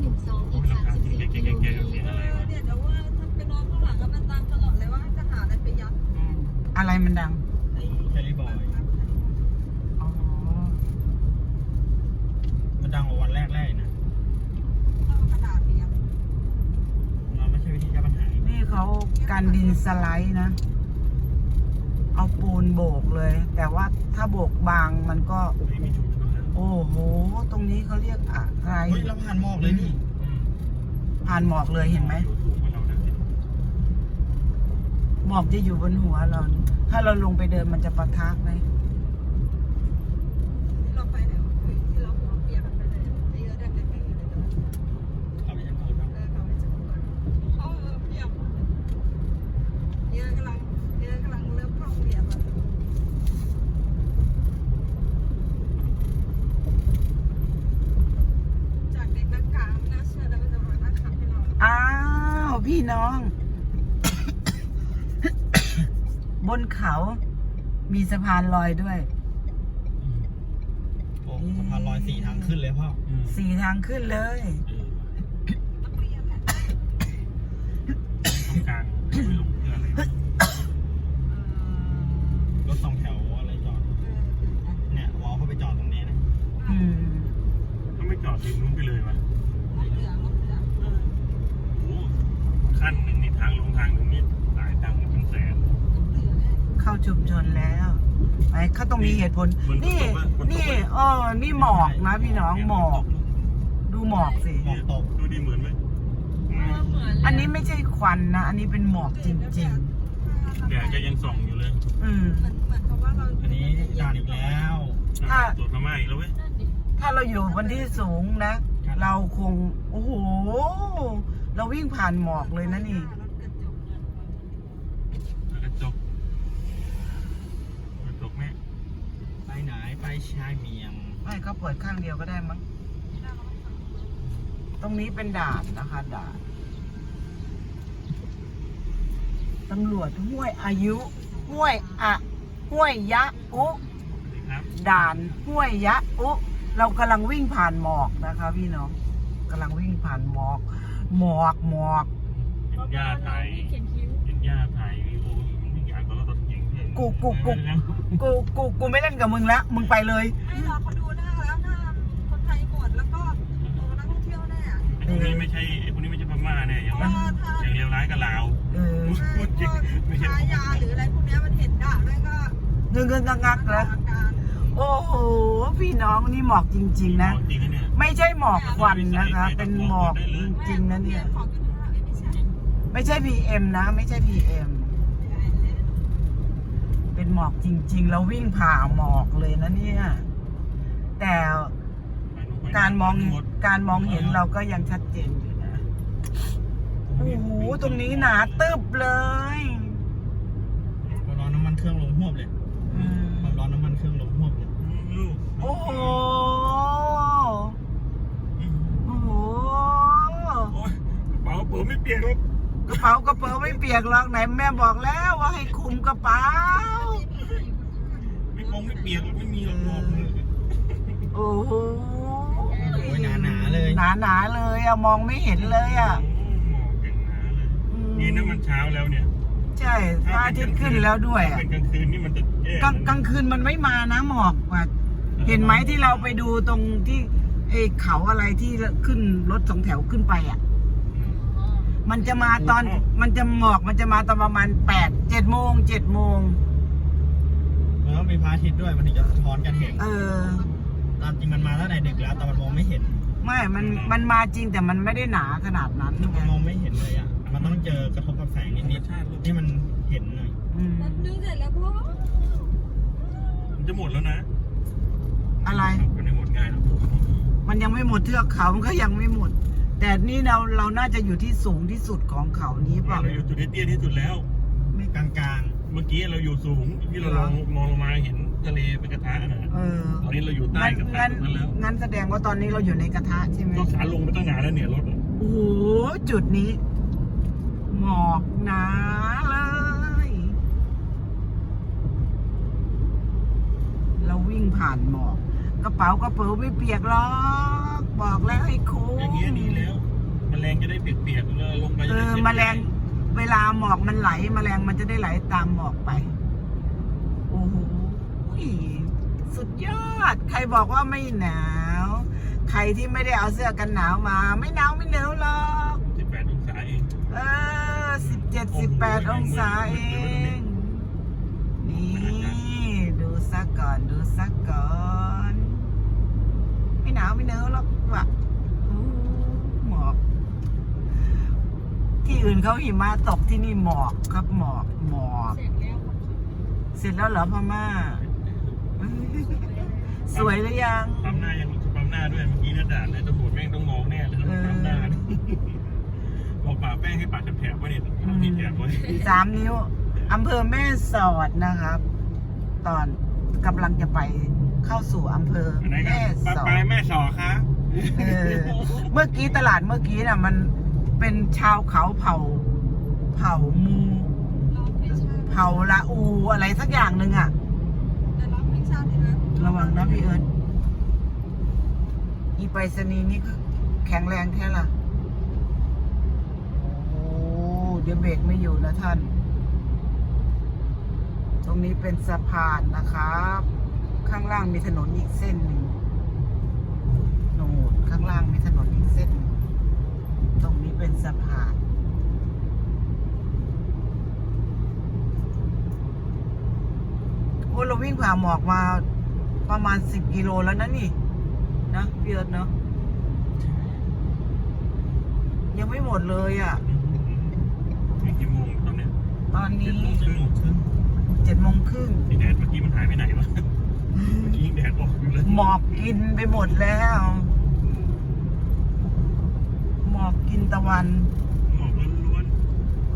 หนึ่งสองอีกสามสิบสี่กิโลเมตรเออเนี่ยเดี๋ยวว่าถ้าไปนอนข้างหลังก็มันตามตลอดเลยว่าจะหาอะไรไปยัดอะไรมันดัง ไอ้แคลิบอย อ๋อ มันดังกว่าวันแรกแรกนะเอากระดาษไปยัดมันไม่ใช่วิธีแก้ปัญหานี่เขากันดินสไลด์นะ เอาปูนโบกเลย แต่ว่าถ้าโบกบางมันก็ ไม่มีชุดแล้ว โอ้โห ตรงนี้เขาเรียกอะไร เฮ้ยเราผ่านหมอกเลยนี่ผ่านหมอกเลยเห็นไหมอยู่สูงกว่าเรานะหมอกจะอยู่บนหัวเรา ถ้าเราลงไปเดินมันจะปะทะไหม ที่เราไปเนี่ยที่เราหัวเปียกกันไปเลยไอ้เยอะแดงเล็กๆอยู่ในตัว เขาไม่ใช่พูดว่า เออเขาไม่จะพูดเขาเออเปียกเนี่ยกำลังเนี่ยกำลังเริ่มเข้าเรียนแล้วจากเด็กนักกลางไม่น่าเชื่อนะมันจะมานั่งขับให้เรา อ้าว พี่น้อง บนเขา มีสะพานลอยด้วย โอ้สะพานลอยสี่ทางขึ้นเลยพ่ออืมสี่ทางขึ้นเลยเออ นักเรียนเนี่ย ตรงกลางไม่ลงเพื่ออะไรวะ รถสองแถวอะไรจอด เนี่ยวอลเข้าไปจอดตรงนี้นะ อืม ถ้าไม่จอดทีมนู้นไปเลยวะ เออเหลืองเหลือง เออโอ้โห ขั้นหนึ่งนี่ทางลงทางหนึ่งนี่หลายตังค์เป็นแสนเหลืองเนี่ยเข้าชุมชนแล้วไอ้เขาต้องมีเหตุผลเหมือนนี่ฝนตกอะฝนตกอะนี่เออนี่หมอกนะพี่น้องหมอก ดูหมอกสิ หมอกตกดูดีเหมือนไหมอืมเหมือนอันนี้ไม่ใช่ควันนะ อันนี้เป็นหมอกจริง แดดก็ยังส่องอยู่เลยๆ อืมเหมือนเหมือนกับว่าเราอันนี้ด่านอีกแล้วถ้าตัวพม่าอีกแล้วเว้ยถ้าเราอยู่บนที่สูงนะ เราคง โอ้โห เราวิ่งผ่านหมอกเลยนะนี่ กระจกกระจกแม่ไปไหนไปชายเมียงไม่ก็เปิดข้างเดียวก็ได้มั้ง ตรงนี้เป็นด่านนะคะด่านตำรวจห้วยอายุ ห้วยอะห้วยยะอุ สวัสดีครับด่านห้วยยะอุเรากำลังวิ่งผ่านหมอกนะคะ พี่น้องกำลังวิ่งผ่านหมอก หมอกหมอกเห็นย่าถ่ายเห็นย่าถ่ายวีดีโอมันไม่อยากก็รถเก่งเลยกูกูกูกูกูกูไม่เล่นกับมึงละมึงไปเลยไม่หรอกเขาดูหน้าแล้วหน้าคนไทยหมดแล้วก็โอ้นักท่องเที่ยวแน่ไอ้พวกนี้ไม่ใช่ไอ้พวกนี้ไม่ใช่พม่าเนี่ยอย่างว่าอย่างเลวร้ายกับลาวเออพูดจริงไม่ใช่ค้ายาหรืออะไรพวกเนี้ยมันเห็นด่าด้วยก็เงินเงินงักงักแล้วอาการโอ้โหพี่น้องนี่หมอกจริง ๆ นะจริงๆเนี่ยไม่ใช่หมอก ควันนะคะ เป็นหมอกจริงๆนะเนี่ยของกินข้าวไม่ใช่ไม่ใช่ PM นะ ไม่ใช่ PM เป็นหมอกจริง ๆ แล้ววิ่งผ่าหมอกเลยนะเนี่ย แต่การมองการมองเห็นเราก็ยังชัดเจนอยู่นะ โอ้โห ตรงนี้หนาตึบเลยความร้อนน้ำมันเครื่องลงหวบเลย อืม ความร้อนน้ำมันเครื่องลงหวบเลย ลูก โอ้โห โอ้โห โอ้ยกระเป๋าเปิดไม่เปลี่ยนหรอก กระเป๋ากระเป๋าไม่เปียกหรอกไหนแม่บอกแล้วว่าให้คุมกระเป๋า ไม่คงไม่เปลี่ยนหรอกไม่มีหรอกหรอกโอ้โหโอ้ยหนาหนาๆเลยหนาหนาๆเลยอะมองไม่เห็นเลยอะโอ้หมอกเก่งหนาเลยอืมนี่นะมันเช้าแล้วเนี่ยใช่พระอาทิตย์ขึ้นแล้วด้วยถ้าอะเป็นกลางคืนนี่มันจะแย่กลางกลางคืนมันไม่มานะหมอกว่ะเห็นไหมที่เราไปดูตรงที่ไอ้เขาอะไรที่ขึ้นรถสองแถวขึ้นไปอะ มันจะมาตอน มันจะหมอกมันจะมาตอนประมาณแปดเจ็ดโมงเจ็ดโมงมันต้องมีพระอาทิตย์ด้วยมันถึงจะสะท้อนกันเห็นเออ ตามจริงมันมาตั้งแต่ดึกแล้วแต่มันมองไม่เห็น ไม่ มันมันมาจริงแต่มันไม่ได้หนาขนาดนั้นไงมันมองไม่เห็นเลยอะมันต้องเจอกระทบกับแสงนิดๆที่มันเห็นหน่อยอืมนับนึงเสร็จแล้วพ่อมันจะหมดแล้วนะอะไร มันไม่หมดง่ายหรอกมันยังไม่หมดเทือกเขามันก็ยังไม่หมด แต่นี่เราเราน่าจะอยู่ที่สูงที่สุดของเขานี้เปล่า เราอยู่จุดที่เตี้ยที่สุดแล้วไม่ กลางเมื่อกี้เราอยู่สูงที่เราลองมองลงมาเห็นทะเลเป็นกระทะนะเออตอนนี้เราอยู่ใต้งั้นกระทะงั้นตรงนั้นแล้วงั้นแสดงว่าตอนนี้เราอยู่ในกระทะใช่ไหมก็ขาลงไปตั้งนานแล้วเนี่ยรถอะโอ้โหจุดนี้ หมอกหนาเลย เราวิ่งผ่านหมอก กระเป๋ากระเป๋าไม่เปียกหรอก บอกแล้วให้คุ้ม อย่างเงี้ยดีแล้ว จะได้เปียกๆเลยลงไปเอจะได้อเช็ดแมลงเวลาหมอกมันไหลแมลงมันจะได้ไหลตามหมอกไป โอ้โหสุดยอด ใครบอกว่าไม่หนาว ใครที่ไม่ได้เอาเสื้อกันหนาวมา ไม่หนาวไม่หนาวหรอกสิบแปดองศาเองเออสิบเจ็ดสิบแปดองศาเอง นี่ ดูสักก่อนดูสักก่อน ไม่หนาวไม่หนาวหรอกว่ะอู้หมอก ที่ อื่นเขาหิมะตกที่นี่หมอกครับหมอกหมอกเสร็จแล้วเสร็จแล้วเหรอพม่า สวยหรือยังปั๊มหน้ายังปั๊มหน้าด้วยเมื่อกี้เนี่ยด่านเลยตำรวจแม่งต้องมองแน่เลยต้องปั๊มหน้าบอกป่าแป้งให้ปากแถบๆไว้เนี่ยทำที่แถบไว้สามนิ้วอำเภอแม่สอดนะครับ ตอนกำลังจะไปเข้าสู่อำเภออันไหนคแม่รับสอไปดแม่สอคะเออเมื่อกี้ตลาดเมื่อกี้น่ะ มัน เป็นชาวเขาเผ่า เผ่ามูร้องเพลงชาติเผ่าละอูอะไรสักอย่างหนึ่งอะแต่ร้องเพลงชาตินะระวังนะพี่เอิญอีไปรษณีย์นี่ก็แข็งแรงแค่ล่ะ โอ้เดี๋ยวเบรกไม่อยู่นะท่าน ตรงนี้เป็นสะพานนะครับ ข้างล่างมีถนนอีกเส้นหนึ่งโน่นข้างล่างมีถนนอีกเส้นหนึ่ง ตรงนี้เป็นสะพานโอ้เราวิ่งผ่าหมอกมาประมาณสิบกิโลแล้วนะนี่ นะพี่เอิร์ธเนาะยังไม่หมดเลยอะนี่กี่โมงตอนเนี้ยตอนเจ็ดนี้โมงครึ่งครึ่งเจ็ดโมงครึ่งไอ้แดดเมื่อกี้มันหายไปไหนวะ เมื่อกี้ยังแดดออกอยู่เลยหมอกกินไปหมดแล้วห มอกกินตะวันหมอกล้วน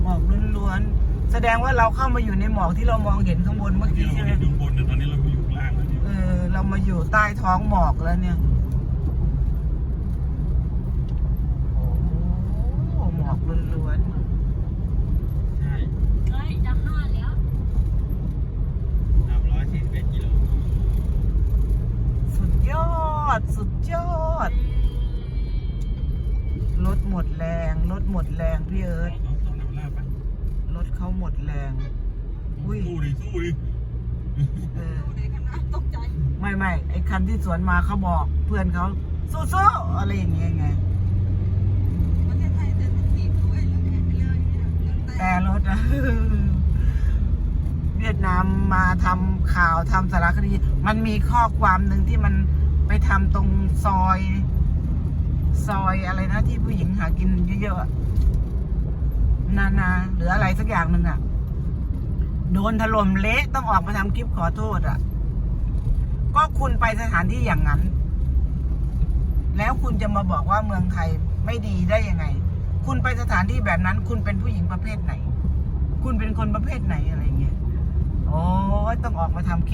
หมอกล้วนๆแสดงว่าเราเข้ามาอยู่ในหมอกที่เรามองเห็นข้างบนๆเมื่อที่กี้เราใช่ไหมไม่ดูบนแต่ตอนนี้เราอยู่ข้างล่างแล้วเนี่ยเออเรามาอยู่ใต้ท้องหมอกแล้วเนี่ย โอ้โหหมอกล้วนๆ ใช่ เฮ้ยจะห้าแล้ว สามร้อยสี่สิบเอ็ดกิโล สุดยอด สุดยอด รถหมดแรง รถหม ดแรงพี่เอิร์ธเอาเอาน้ำลาดไปรถเขาหมดแรง อุ้ยสู้ดิสู้ดิเออดูในคณะตกใจ ไม่ไม่ไอ้คันที่สวนมาเขาบอกเพื่อนเขาสู้ๆอะไรอย่างเงี้ยไงประเทศไทยเศรษฐกิจด้วยเรื่องแห่งเรื่องเนี่ยเรื่องแต่แต่รถอะเวียดนามมาทำข่าวทำสารคดี มันมีข้อความหนึ่งที่มันไปทำตรงซอย ซอยอะไรนะที่ผู้หญิงหากินเยอะๆอะนานาหรืออะไรสักอย่างหนึ่งอะโดนถล่มเละต้องออกมาทำคลิปขอโทษอะก็คุณไปสถานที่อย่างนั้น แล้วคุณจะมาบอกว่าเมืองไทยไม่ดีได้ยังไง คุณไปสถานที่แบบนั้น คุณเป็นผู้หญิงประเภทไหน คุณเป็นคนประเภทไหนอะไรเงี้ยโอ้ยต้องออกมาทำคลิป